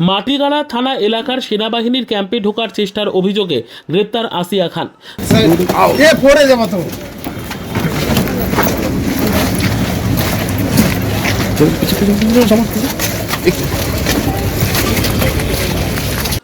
মাটিগাড়া থানা এলাকার সেনাবাহিনীর ক্যাম্পে ঢোকার চেষ্টার অভিযোগে গ্রেপ্তার আসিয়া খান পড়ে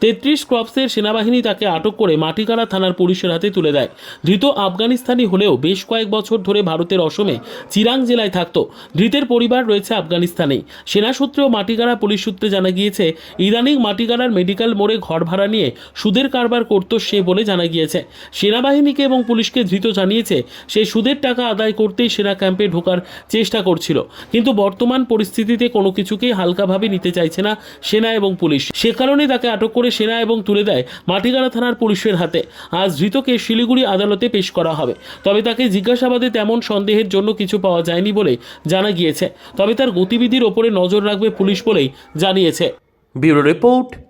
তেত্রিশ ক্রপসের সেনাবাহিনী তাকে আটক করে মাটিগাড়া থানার পুলিশের হাতে তুলে দেয়। ধৃত আফগানিস্তানি হলেও বেশ কয়েক বছর ধরে ভারতের অসমে চিরাং জেলায় থাকতো। ধৃতের পরিবার রয়েছে আফগানিস্তানেই। সেনা সূত্রে ও মাটিগাড়া পুলিশ সূত্রে জানা গিয়েছে, ইদানিং মাটিগাড়ার মেডিকেল মোড়ে ঘর ভাড়া নিয়ে সুদের কারবার করত সে বলে জানা গিয়েছে। সেনাবাহিনীকে এবং পুলিশকে ধৃত জানিয়েছে, সে সুদের টাকা আদায় করতেই সেনা ক্যাম্পে ঢোকার চেষ্টা করছিল। কিন্তু বর্তমান পরিস্থিতিতে কোনো কিছুকেই হালকাভাবে নিতে চাইছে না সেনা এবং পুলিশ। সে কারণে তাকে আটক করে সেনা এবং তুলে দেয় মাটিগাড়া থানার পুলিশের হাতে। আজ ধৃতকে শিলিগুড়ি আদালতে পেশ করা হবে। তবে তাকে জিজ্ঞাসাবাদে তেমন সন্দেহের জন্য কিছু পাওয়া যায়নি বলে জানা গিয়েছে। তবে তার গতিবিধির ওপরে নজর রাখবে পুলিশ বলেই জানিয়েছে। Bureau report